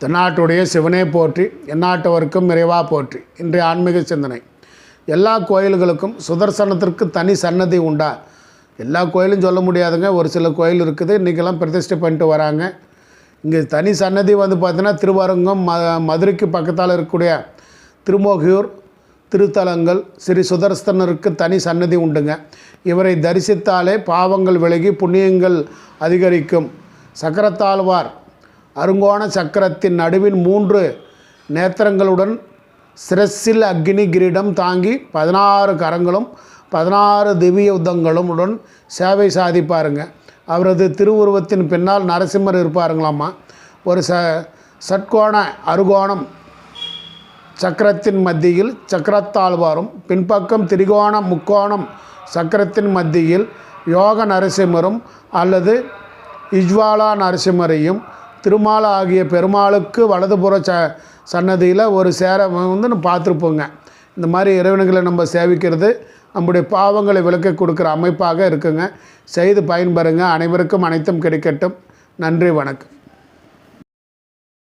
தென்னாட்டுடைய சிவனே போற்றி எந்நாட்டவருக்கும் நிறைவாக போற்றி இன்றைய ஆன்மீக சிந்தனை. எல்லா கோயில்களுக்கும் சுதர்சனத்திற்கு தனி சன்னதி உண்டா? எல்லா கோயிலும் சொல்ல முடியாதுங்க. ஒரு சில கோயில் இருக்குது இன்றைக்கெல்லாம் பிரதிஷ்டை பண்ணிட்டு வராங்க. இங்கே தனி சன்னதி வந்து பார்த்தீங்கன்னா திருவரங்கம் ம மதுரைக்கு பக்கத்தால் இருக்கக்கூடிய திருமோகியூர் திருத்தலங்கள் ஸ்ரீ சுதர்சனருக்கு தனி சன்னதி உண்டுங்க. இவரை தரிசித்தாலே பாவங்கள் விலகி புண்ணியங்கள் அதிகரிக்கும். சக்கரத்தாழ்வார் அருங்கோண சக்கரத்தின் நடுவின் மூன்று நேத்திரங்களுடன் சிரஸில் அக்னி கிரீடம் தாங்கி பதினாறு கரங்களும் பதினாறு திவ்ய யுத்தங்களும் உடன் சேவை சாதிப்பாருங்க. அவரது திருவுருவத்தின் பின்னால் நரசிம்மர் இருப்பாருங்களாம்மா. ஒரு ச சட்கோண அருகோணம் சக்கரத்தின் மத்தியில் சக்கரத்தாழ்வாரும் பின்பக்கம் திரிகோண முக்கோணம் சக்கரத்தின் மத்தியில் யோக நரசிம்மரும் அல்லது இஜ்வாலா நரசிம்மரையும் திருமால் ஆகிய பெருமாளுக்கு வலதுபுற ச சன்னதியில் ஒரு சேர வந்து நம்ம பார்த்துருப்போங்க. இந்த மாதிரி இறைவனுகளை நம்ம சேவிக்கிறது நம்முடைய பாவங்களை விளக்க கொடுக்குற அமைப்பாக இருக்குங்க. செய்து பயன்பெறுங்க. அனைவருக்கும் அனைத்தும் கிடைக்கட்டும். நன்றி வணக்கம்.